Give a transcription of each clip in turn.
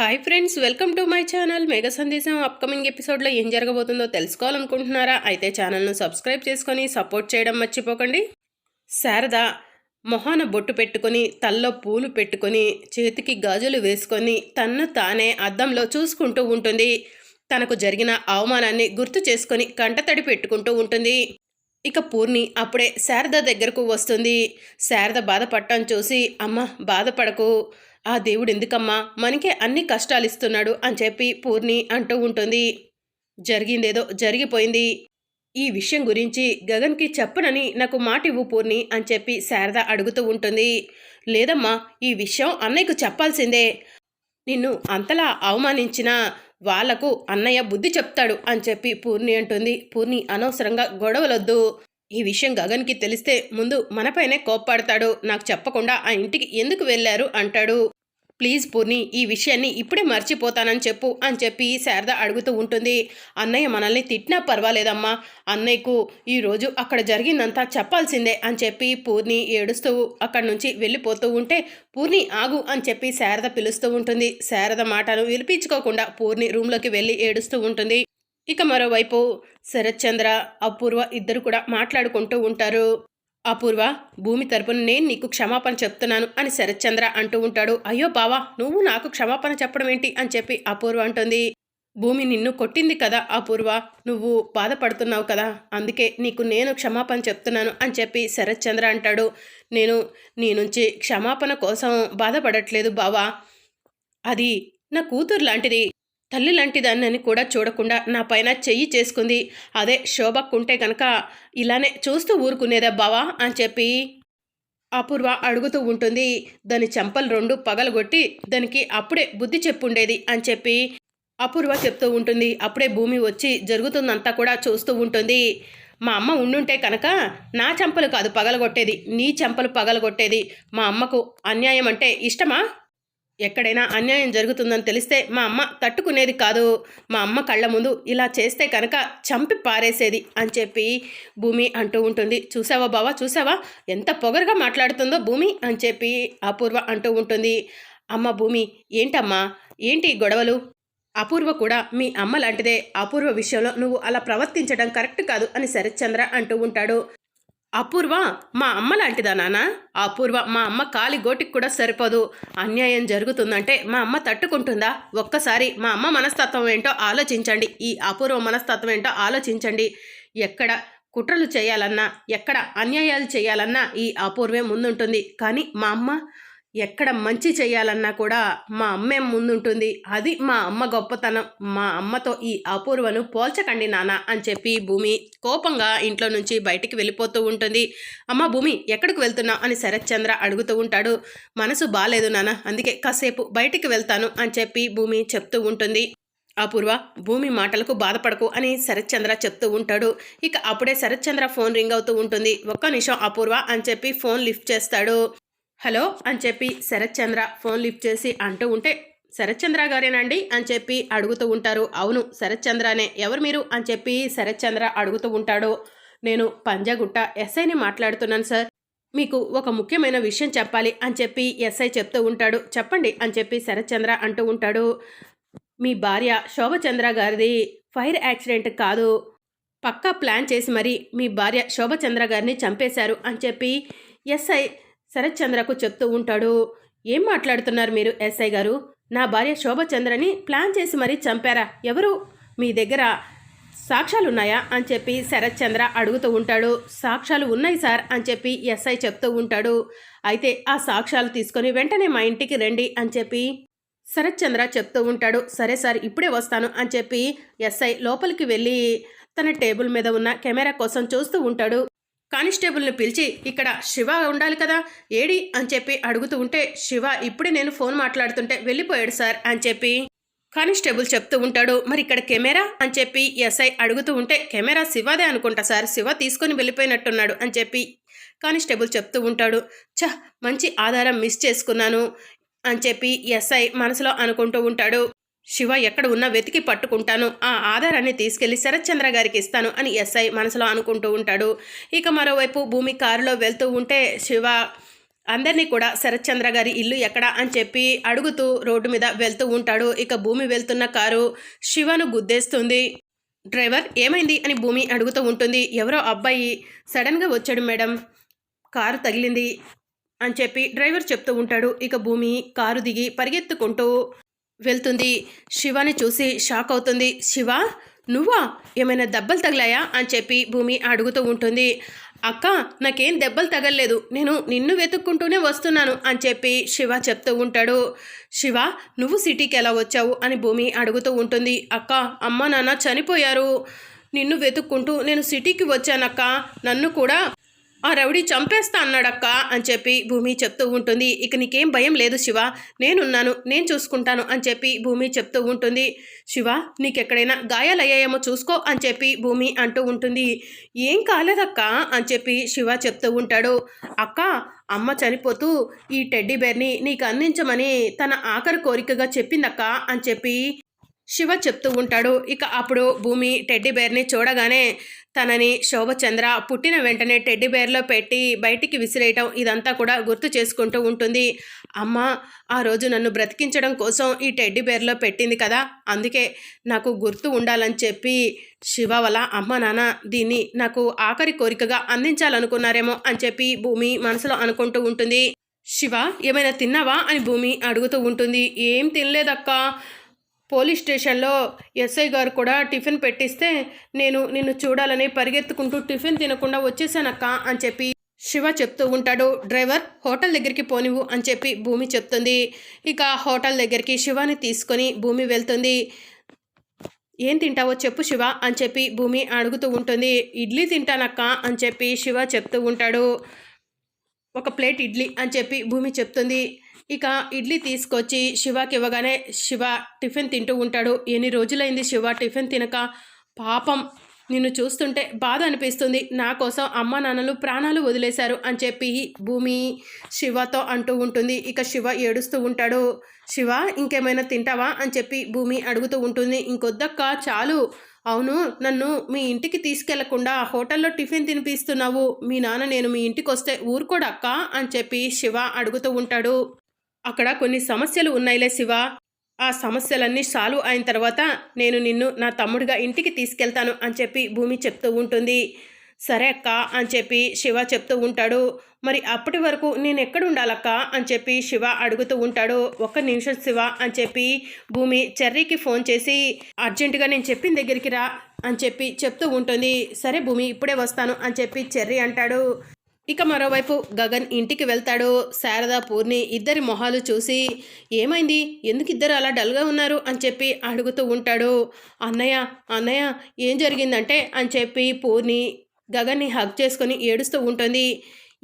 Hi friends welcome to my channel mega సందేశం upcoming ఎపిసోడ్లో ఏం జరగబోతుందో తెలుసుకోవాలనుకుంటున్నారా? అయితే ఛానల్ను సబ్స్క్రైబ్ చేసుకొని సపోర్ట్ చేయడం మర్చిపోకండి. శారద మొహాన బొట్టు పెట్టుకొని తల్లో పూలు పెట్టుకొని చేతికి గాజులు వేసుకొని తన్ను తానే అద్దంలో చూసుకుంటూ ఉంటుంది. తనకు జరిగిన అవమానాన్ని గుర్తు చేసుకొని కంటతడి పెట్టుకుంటూ ఉంటుంది. ఇక పూర్ణి అప్పుడే శారద దగ్గరకు వస్తుంది. శారద బాధపడటం చూసి అమ్మ బాధపడకు. ఆ దేవుడు ఎందుకమ్మా మనకే అన్ని కష్టాలు ఇస్తున్నాడు అని చెప్పి పూర్ణి అంటూ ఉంటుంది. జరిగిందేదో జరిగిపోయింది. ఈ విషయం గురించి గగన్కి చెప్పనని నాకు మాట ఇవ్వు పూర్ణి అని చెప్పి శారద అడుగుతూ ఉంటుంది. లేదమ్మా ఈ విషయం అన్నయ్యకు చెప్పాల్సిందే. నిన్ను అంతలా అవమానించిన వాళ్ళకు అన్నయ్య బుద్ధి చెప్తాడు అని చెప్పి పూర్ణి అంటుంది. పూర్ణి అనవసరంగా గొడవలొద్దు. ఈ విషయం గగన్కి తెలిస్తే ముందు మనపైనే కోప్పడతాడు. నాకు చెప్పకుండా ఆ ఇంటికి ఎందుకు వెళ్ళారు అంటాడు. ప్లీజ్ పూర్ణి ఈ విషయాన్ని ఇప్పుడే మర్చిపోతానని చెప్పు అని చెప్పి శారద అడుగుతూ ఉంటుంది. అన్నయ్య మనల్ని తిట్టినా పర్వాలేదమ్మా. అన్నయ్యకు ఈరోజు అక్కడ జరిగిందంతా చెప్పాల్సిందే అని చెప్పి పూర్ణి ఏడుస్తూ అక్కడి నుంచి వెళ్ళిపోతూ ఉంటే పూర్ణి ఆగు అని చెప్పి శారద పిలుస్తూ ఉంటుంది. శారద మాటను వినిపించుకోకుండా పూర్ణి రూమ్లోకి వెళ్ళి ఏడుస్తూ ఉంటుంది. ఇక మరోవైపు శరత్చంద్ర అపూర్వ ఇద్దరు కూడా మాట్లాడుకుంటూ ఉంటారు. అపూర్వ భూమి తరపున నేను నీకు క్షమాపణ చెప్తున్నాను అని శరత్చంద్ర అంటూ ఉంటాడు. అయ్యో బావా నువ్వు నాకు క్షమాపణ చెప్పడం ఏంటి అని చెప్పి అపూర్వ అంటుంది. భూమి నిన్ను కొట్టింది కదా అపూర్వ నువ్వు బాధపడుతున్నావు కదా అందుకే నీకు నేను క్షమాపణ చెప్తున్నాను అని చెప్పి శరత్చంద్ర అంటాడు. నేను నీ నుంచి క్షమాపణ కోసం బాధపడట్లేదు బావా. అది నా కూతురు లాంటిది. తల్లి లాంటిదాన్ని కూడా చూడకుండా నా పైన చెయ్యి చేసుకుంది. అదే శోభక్కుంటే గనక ఇలానే చూస్తూ ఊరుకునేదా బావా? అని చెప్పి అపూర్వ అడుగుతూ ఉంటుంది. దాని చెంపలు రెండు పగలగొట్టి దానికి అప్పుడే బుద్ధి చెప్పుండేది అని చెప్పి అపూర్వ చెప్తూ ఉంటుంది. అప్పుడే భూమి వచ్చి జరుగుతుందంతా కూడా చూస్తూ ఉంటుంది. మా అమ్మ ఉండుంటే కనుక నా చెంపలు కాదు పగలగొట్టేది. నీ చెంపలు పగలగొట్టేది. మా అమ్మకు అన్యాయం అంటే ఇష్టమా? ఎక్కడైనా అన్యాయం జరుగుతుందని తెలిస్తే మా అమ్మ తట్టుకునేది కాదు. మా అమ్మ కళ్ళ ముందు ఇలా చేస్తే కనుక చంపి పారేసేది అని చెప్పి భూమి అంటూ ఉంటుంది. చూసావా బావా? చూసావా? ఎంత పొగరుగా మాట్లాడుతుందో భూమి అని చెప్పి అపూర్వ అంటూ ఉంటుంది. అమ్మ భూమి ఏంటమ్మా? ఏంటి గొడవలు? అపూర్వ కూడా మీ అమ్మ లాంటిదే. అపూర్వ విషయంలో నువ్వు అలా ప్రవర్తించడం కరెక్ట్ కాదు అని శరత్చంద్ర అంటూ ఉంటాడు. అపూర్వ మా అమ్మ లాంటిదా నాన్న అపూర్వ మా అమ్మ కాలి గోటికి కూడా సరిపోదు. అన్యాయం జరుగుతుందంటే మా అమ్మ తట్టుకుంటుందా? ఒక్కసారి మా అమ్మ మనస్తత్వం ఏంటో ఆలోచించండి. ఈ అపూర్వ మనస్తత్వం ఏంటో ఆలోచించండి. ఎక్కడ కుట్రలు చేయాలన్నా ఎక్కడ అన్యాయాలు చేయాలన్నా ఈ అపూర్వే ముందుంటుంది. కానీ మా అమ్మ ఎక్కడ మంచి చేయాలన్నా కూడా మా అమ్మే ముందుంటుంది. అది మా అమ్మ గొప్పతనం. మా అమ్మతో ఈ అపూర్వను పోల్చకండి నాన్న అని చెప్పి భూమి కోపంగా ఇంట్లో నుంచి బయటికి వెళ్ళిపోతూ ఉంటుంది. అమ్మ భూమి ఎక్కడికి వెళ్తున్నావు అని శరత్చంద్ర అడుగుతూ ఉంటాడు. మనసు బాగాలేదు నాన్న అందుకే కాసేపు బయటికి వెళ్తాను అని చెప్పి భూమి చెప్తూ ఉంటుంది. అపూర్వ భూమి మాటలకు బాధపడకు అని శరత్చంద్ర చెప్తూ ఉంటాడు. ఇక అప్పుడే శరత్చంద్ర ఫోన్ రింగ్ అవుతూ ఉంటుంది. ఒక్క నిమిషం అపూర్వ అని చెప్పి ఫోన్ లిఫ్ట్ చేస్తాడు. హలో అని చెప్పి శరత్చంద్ర ఫోన్ లిఫ్ట్ చేసి అంటూ ఉంటే శరత్చంద్ర గారేనండి? అని చెప్పి అడుగుతూ ఉంటారు. అవును శరత్చంద్రనే. ఎవరు మీరు? అని చెప్పి శరత్చంద్ర అడుగుతూ ఉంటాడు. నేను పంజాగుట్ట ఎస్ఐని మాట్లాడుతున్నాను సార్. మీకు ఒక ముఖ్యమైన విషయం చెప్పాలి అని చెప్పి ఎస్ఐ చెప్తూ ఉంటాడు. చెప్పండి అని చెప్పి శరత్చంద్ర అంటూ ఉంటాడు. మీ భార్య శోభచంద్ర గారిది ఫైర్ యాక్సిడెంట్ కాదు. పక్కా ప్లాన్ చేసి మరి మీ భార్య శోభచంద్ర గారిని చంపేశారు అని చెప్పి ఎస్ఐ శరత్చంద్రకు చెప్తూ ఉంటాడు. ఏం మాట్లాడుతున్నారు మీరు ఎస్ఐ గారు? నా భార్య శోభచంద్రని ప్లాన్ చేసి మరీ చంపారా? ఎవరు? మీ దగ్గర సాక్ష్యాలు ఉన్నాయా అని చెప్పి శరత్చంద్ర అడుగుతూ ఉంటాడు. సాక్ష్యాలు ఉన్నాయి సార్ అని చెప్పి ఎస్ఐ చెప్తూ ఉంటాడు. అయితే ఆ సాక్ష్యాలు తీసుకొని వెంటనే మా ఇంటికి రండి అని చెప్పి శరత్చంద్ర చెప్తూ ఉంటాడు. సరే సార్ ఇప్పుడే వస్తాను అని చెప్పి ఎస్ఐ లోపలికి వెళ్ళి తన టేబుల్ మీద ఉన్న కెమెరా కోసం చూస్తూ ఉంటాడు. కానిస్టేబుల్ని పిలిచి ఇక్కడ శివ ఉండాలి కదా ఏడి? అని చెప్పి అడుగుతూ ఉంటే శివ ఇప్పుడే నేను ఫోన్ మాట్లాడుతుంటే వెళ్ళిపోయాడు సార్ అని చెప్పి కానిస్టేబుల్ చెప్తూ ఉంటాడు. మరి ఇక్కడ కెమెరా? అని చెప్పి ఎస్ఐ అడుగుతూ ఉంటే కెమెరా శివదే అనుకుంటా సార్ శివ తీసుకొని వెళ్ళిపోయినట్టున్నాడు అని చెప్పి కానిస్టేబుల్ చెప్తూ ఉంటాడు. చ మంచి ఆధారం మిస్ చేసుకున్నాను అని చెప్పి ఎస్ఐ మనసులో అనుకుంటూ ఉంటాడు. శివ ఎక్కడ ఉన్నా వెతికి పట్టుకుంటాను. ఆ ఆధారాన్ని తీసుకెళ్ళి శరత్చంద్ర గారికి ఇస్తాను అని ఎస్ఐ మనసులో అనుకుంటూ ఉంటాడు. ఇక మరోవైపు భూమి కారులో వెళ్తూ ఉంటే శివ అందరినీ కూడా శరత్చంద్ర గారి ఇల్లు ఎక్కడ? అని చెప్పి అడుగుతూ రోడ్డు మీద వెళ్తూ ఉంటాడు. ఇక భూమి వెళ్తున్న కారు శివను గుద్దేస్తుంది. డ్రైవర్ ఏమైంది? అని భూమి అడుగుతూ ఉంటుంది. ఎవరో అబ్బాయి సడన్గా వచ్చాడు మేడం. కారు తగిలింది అని చెప్పి డ్రైవర్ చెప్తూ ఉంటాడు. ఇక భూమి కారు దిగి పరిగెత్తుకుంటూ వెళ్తుంది. శివాని చూసి షాక్ అవుతుంది. శివ నువ్వా? ఏమైనా దెబ్బలు తగిలాయా? అని చెప్పి భూమి అడుగుతూ ఉంటుంది. అక్క నాకేం దెబ్బలు తగలలేదు. నేను నిన్ను వెతుక్కుంటూనే వస్తున్నాను అని చెప్పి శివ చెప్తూ ఉంటాడు. శివ నువ్వు సిటీకి ఎలా వచ్చావు? అని భూమి అడుగుతూ ఉంటుంది. అక్క అమ్మ నాన్న చనిపోయారు. నిన్ను వెతుక్కుంటూ నేను సిటీకి వచ్చానక్క. నన్ను కూడా ఆ రౌడీ చంపేస్తా అన్నాడక్క అని చెప్పి భూమి చెప్తూ ఉంటుంది. ఇక నీకేం భయం లేదు శివ. నేనున్నాను నేను చూసుకుంటాను అని చెప్పి భూమి చెప్తూ ఉంటుంది. శివ నీకెక్కడైనా గాయాలయ్యాయేమో చూసుకో అని చెప్పి భూమి అంటూ ఉంటుంది. ఏం కాలేదక్క అని చెప్పి శివ చెప్తూ ఉంటాడు. అక్క అమ్మ చనిపోతూ ఈ టెడ్డీ బేర్ని నీకు అందించమని తన ఆఖరి కోరికగా చెప్పిందక్క అని చెప్పి శివ చెప్తూ ఉంటాడు. ఇక అప్పుడు భూమి టెడ్డీ బేర్ని చూడగానే తనని శోభచంద్ర పుట్టిన వెంటనే టెడ్డి బేర్లో పెట్టి బయటికి విసిరేయటం ఇదంతా కూడా గుర్తు చేసుకుంటూ ఉంటుంది. అమ్మ ఆ రోజు నన్ను బ్రతికించడం కోసం ఈ టెడ్డి బేర్లో పెట్టింది కదా అందుకే నాకు గుర్తు ఉండాలని చెప్పి శివ వల్ల అమ్మ నాన్న దీన్ని నాకు ఆఖరి కోరికగా అందించాలనుకున్నారేమో అని చెప్పి భూమి మనసులో అనుకుంటూ ఉంటుంది. శివ ఏమైనా తిన్నావా అని భూమి అడుగుతూ ఉంటుంది. ఏం తినలేదక్కా? పోలీస్ స్టేషన్లో ఎస్ఐ గారు కూడా టిఫిన్ పెట్టిస్తే నేను నిన్ను చూడాలని పరిగెత్తుకుంటూ టిఫిన్ తినకుండా వచ్చేసానక్క అని చెప్పి శివ చెప్తూ ఉంటాడు. డ్రైవర్ హోటల్ దగ్గరికి పోనివు అని చెప్పి భూమి చెప్తుంది. ఇక హోటల్ దగ్గరికి శివాని తీసుకొని భూమి వెళ్తుంది. ఏం తింటావో చెప్పు శివ అని చెప్పి భూమి అడుగుతూ ఉంటుంది. ఇడ్లీ తింటానక్క అని చెప్పి శివ చెప్తూ ఉంటాడు. ఒక ప్లేట్ ఇడ్లీ అని చెప్పి భూమి చెప్తుంది. ఇక ఇడ్లీ తీసుకొచ్చి శివకి ఇవ్వగానే శివ టిఫిన్ తింటూ ఉంటాడు. ఎన్ని రోజులైంది శివ టిఫిన్ తినక? పాపం. నిన్ను చూస్తుంటే బాధ అనిపిస్తుంది. నా కోసం అమ్మ నాన్నలు ప్రాణాలు వదిలేశారు అని చెప్పి భూమి శివతో అంటూ ఉంటుంది. ఇక శివ ఏడుస్తూ ఉంటాడు. శివ ఇంకేమైనా తింటావా? అని చెప్పి భూమి అడుగుతూ ఉంటుంది. ఇంకొద్దక్క చాలు. అవును నన్ను మీ ఇంటికి తీసుకెళ్ళకుండా హోటల్లో టిఫిన్ తినిపిస్తున్నావు. మీ నాన్న నేను మీ ఇంటికి వస్తే ఊరుకోడక్క? అని చెప్పి శివ అడుగుతూ ఉంటాడు. అక్కడ కొన్ని సమస్యలు ఉన్నాయిలే శివ. ఆ సమస్యలన్నీ సాల్వ్ అయిన తర్వాత నేను నిన్ను నా తమ్ముడిగా ఇంటికి తీసుకెళ్తాను అని చెప్పి భూమి చెప్తూ ఉంటుంది. సరే అక్క అని చెప్పి శివ చెప్తూ ఉంటాడు. మరి అప్పటి వరకు నేను ఎక్కడ ఉండాలక్క అని చెప్పి శివ అడుగుతూ ఉంటాడు. ఒక్క నిమిషం శివ అని చెప్పి భూమి చెర్రీకి ఫోన్ చేసి అర్జెంటుగా నేను చెప్పిన దగ్గరికి రా అని చెప్పి చెప్తూ ఉంటుంది. సరే భూమి ఇప్పుడే వస్తాను అని చెప్పి చెర్రీ అంటాడు. ఇక మరోవైపు గగన్ ఇంటికి వెళ్తాడు శారద పూర్ణి ఇద్దరి మొహాలు చూసి ఏమైంది? ఎందుకు ఇద్దరు అలా డల్గా ఉన్నారు? అని చెప్పి అడుగుతూ ఉంటాడు. అన్నయ్య అన్నయ్య ఏం జరిగిందంటే? అని చెప్పి పూర్ణి గగన్ని హగ్ చేసుకొని ఏడుస్తూ ఉంటుంది.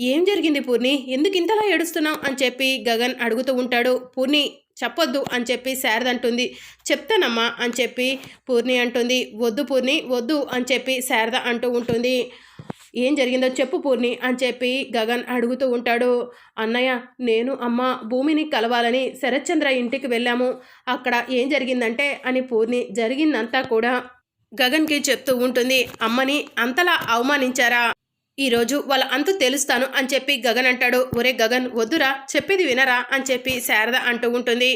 ఏం జరిగింది పూర్ణి? ఎందుకు ఇంతలా ఏడుస్తున్నావు? అని చెప్పి గగన్ అడుగుతూ ఉంటాడు. పూర్ణి చెప్పొద్దు అని చెప్పి శారద అంటుంది. చెప్తానమ్మా అని చెప్పి పూర్ణి అంటుంది. వద్దు పూర్ణి వద్దు అని చెప్పి శారద అంటూ ఉంటుంది. ఏం జరిగిందో చెప్పు పూర్ణి అని చెప్పి గగన్ అడుగుతూ ఉంటాడు. అన్నయ్య నేను అమ్మ భూమిని కలవాలని శరత్చంద్ర ఇంటికి వెళ్ళాము. అక్కడ ఏం జరిగిందంటే అని పూర్ణి జరిగిందంతా కూడా గగన్కి చెప్తూ ఉంటుంది. అమ్మని అంతలా అవమానించారా? ఈరోజు వాళ్ళ అంతు తెలుస్తాను అని చెప్పి గగన్ అంటాడు. ఒరే గగన్ వద్దురా చెప్పేది వినరా అని చెప్పి శారద అంటూ ఉంటుంది.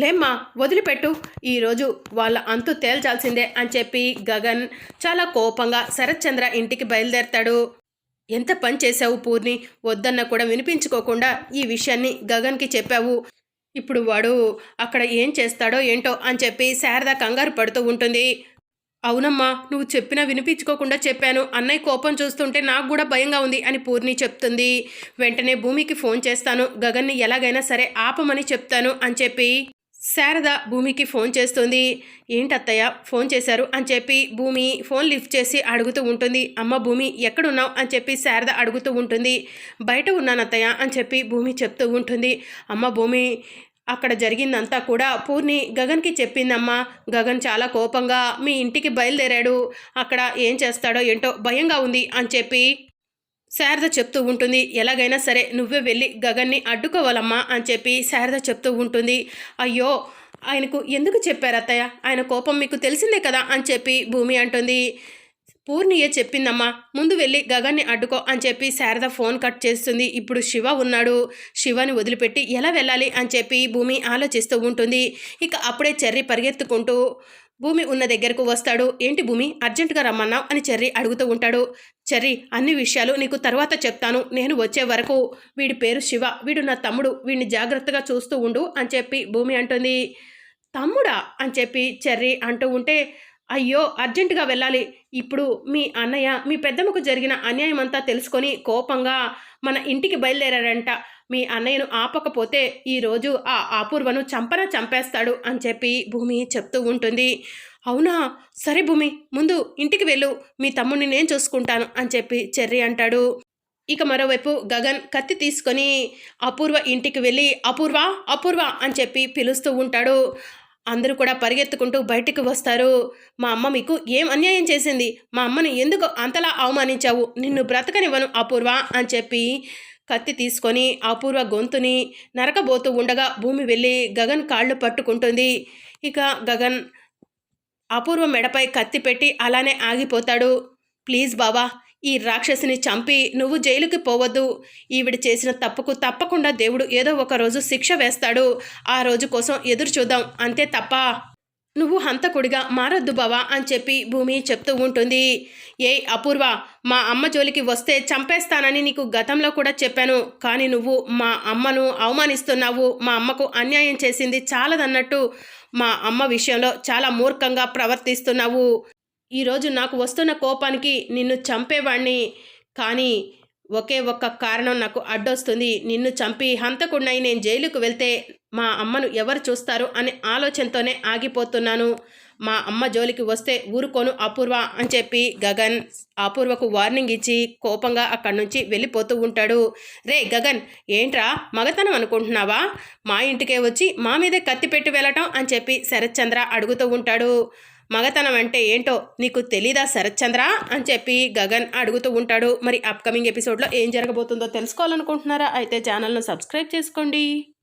లేమ్మా వదిలిపెట్టు. ఈరోజు వాళ్ళ అంతు తేల్చాల్సిందే అని చెప్పి గగన్ చాలా కోపంగా శరత్చంద్ర ఇంటికి బయలుదేరతాడు. ఎంత పని చేశావు పూర్ణి? వద్దన్న కూడా వినిపించుకోకుండా ఈ విషయాన్ని గగన్కి చెప్పావు. ఇప్పుడు వాడు అక్కడ ఏం చేస్తాడో ఏంటో అని చెప్పి శారద కంగారు పడుతూ ఉంటుంది. అవునమ్మా నువ్వు చెప్పినా వినిపించుకోకుండా చెప్పాను. అన్నయ్య కోపం చూస్తుంటే నాకు కూడా భయంగా ఉంది అని పూర్ణి చెప్తుంది. వెంటనే భూమికి ఫోన్ చేస్తాను. గగన్ని ఎలాగైనా సరే ఆపమని చెప్తాను అని చెప్పి శారద భూమికి ఫోన్ చేస్తుంది. ఏంటత్తయ్య ఫోన్ చేశారు? అని చెప్పి భూమి ఫోన్ లిఫ్ట్ చేసి అడుగుతూ ఉంటుంది. అమ్మ భూమి ఎక్కడున్నావు? అని చెప్పి శారద అడుగుతూ ఉంటుంది. బయట ఉన్నానత్తయ్య అని చెప్పి భూమి చెప్తూ ఉంటుంది. అమ్మ భూమి అక్కడ జరిగిందంతా కూడా పూర్ణి గగన్కి చెప్పిందమ్మా. గగన్ చాలా కోపంగా మీ ఇంటికి బయలుదేరాడు. అక్కడ ఏం చేస్తాడో ఏంటో భయంగా ఉంది అని చెప్పి శారద చెప్తూ ఉంటుంది ఎలాగైనా సరే నువ్వే వెళ్ళి గగన్ని అడ్డుకోవాలమ్మా అని చెప్పి శారద చెప్తూ ఉంటుంది. అయ్యో ఆయనకు ఎందుకు చెప్పారు అత్తయ్య ఆయన కోపం మీకు తెలిసిందే కదా అని చెప్పి భూమి అంటుంది. పూర్ణియే చెప్పిందమ్మా ముందు వెళ్ళి గగన్ని అడ్డుకో అని చెప్పి శారద ఫోన్ కట్ చేస్తుంది. ఇప్పుడు శివ ఉన్నాడు. శివని వదిలిపెట్టి ఎలా వెళ్ళాలి అని చెప్పి భూమి ఆలోచిస్తూ ఉంటుంది. ఇక అప్పుడే చెర్రి పరిగెత్తుకుంటూ భూమి ఉన్న దగ్గరకు వస్తాడు. ఏంటి భూమి అర్జెంటుగా రమ్మన్నావు? అని చెర్రి అడుగుతూ ఉంటాడు. చెర్రి అన్ని విషయాలు నీకు తర్వాత చెప్తాను. నేను వచ్చే వరకు వీడి పేరు శివ వీడు నా తమ్ముడు వీడిని జాగ్రత్తగా చూస్తూ ఉండు అని చెప్పి భూమి అంటుంది. తమ్ముడా? అని చెప్పి చెర్రి అంటూ ఉంటే అయ్యో అర్జెంటుగా వెళ్ళాలి. ఇప్పుడు మీ అన్నయ్య మీ పెద్దమ్మకు జరిగిన అన్యాయం అంతా తెలుసుకొని కోపంగా మన ఇంటికి బయలుదేరాడంట. మీ అన్నయ్యను ఆపకపోతే ఈరోజు ఆ అపూర్వను చంపన చంపేస్తాడు అని చెప్పి భూమి చెప్తూ ఉంటుంది. అవునా? సరే భూమి ముందు ఇంటికి వెళ్ళు. మీ తమ్ముడిని నేను చూసుకుంటాను అని చెప్పి చెర్రి అంటాడు. ఇక మరోవైపు గగన్ కత్తి తీసుకొని అపూర్వ ఇంటికి వెళ్ళి అపూర్వ అపూర్వ అని చెప్పి పిలుస్తూ ఉంటాడు. అందరూ కూడా పరిగెత్తుకుంటూ బయటికి వస్తారు. మా అమ్మ మీకు ఏం అన్యాయం చేసింది? మా అమ్మని ఎందుకు అంతలా అవమానించావు? నిన్ను బ్రతకనివ్వను అపూర్వ అని చెప్పి కత్తి తీసుకొని అపూర్వ గొంతుని నరకబోతూ ఉండగా భూమి వెళ్ళి గగన్ కాళ్ళు పట్టుకుంటుంది. ఇక గగన్ అపూర్వ మెడపై కత్తి పెట్టి అలానే ఆగిపోతాడు. ప్లీజ్ బావా ఈ రాక్షసిని చంపి నువ్వు జైలుకి పోవద్దు. ఈవిడ చేసిన తప్పుకు తప్పకుండా దేవుడు ఏదో ఒక రోజు శిక్ష వేస్తాడు. ఆ రోజు కోసం ఎదురు చూద్దాం. అంతే తప్ప నువ్వు హంతకుడిగా మారొద్దు బావా అని చెప్పి భూమి చెప్తూ ఉంటుంది. ఏ అపూర్వ మా అమ్మ జోలికి వస్తే చంపేస్తానని నీకు గతంలో కూడా చెప్పాను. కానీ నువ్వు మా అమ్మను అవమానిస్తున్నావు. మా అమ్మకు అన్యాయం చేసింది చాలదన్నట్టు మా అమ్మ విషయంలో చాలా మూర్ఖంగా ప్రవర్తిస్తున్నావు. ఈరోజు నాకు వస్తున్న కోపానికి నిన్ను చంపేవాణ్ణి. కానీ ఒకే ఒక్క కారణం నాకు అడ్డొస్తుంది. నిన్ను చంపి హంతకుడినై నేను జైలుకు వెళ్తే మా అమ్మను ఎవరు చూస్తారు అనే ఆలోచనతోనే ఆగిపోతున్నాను. మా అమ్మ జోలికి వస్తే ఊరుకోను అపూర్వ అని చెప్పి గగన్ అపూర్వకు వార్నింగ్ ఇచ్చి కోపంగా అక్కడి నుంచి వెళ్ళిపోతూ ఉంటాడు. రే గగన్ ఏంట్రా మగతనం అనుకుంటున్నావా? మా ఇంటికే వచ్చి మా మీదే కత్తి పెట్టి వెళ్ళటం అని చెప్పి శరత్చంద్ర అడుగుతూ ఉంటాడు. మగతనం అంటే ఏంటో నీకు తెలీదా శరత్చంద్ర? అని చెప్పి గగన్ అడుగుతూ ఉంటాడు. మరి అప్కమింగ్ ఎపిసోడ్లో ఏం జరగబోతుందో తెలుసుకోవాలనుకుంటున్నారా? అయితే ఛానల్ను సబ్స్క్రైబ్ చేసుకోండి.